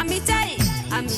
আমি চাই আমি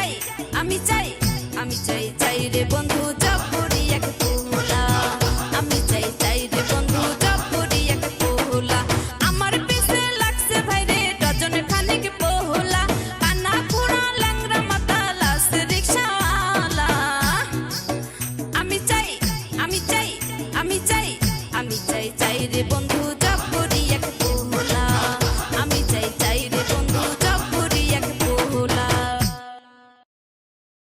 চাই আমি চাই আমি চাই চাই রে বন্ধু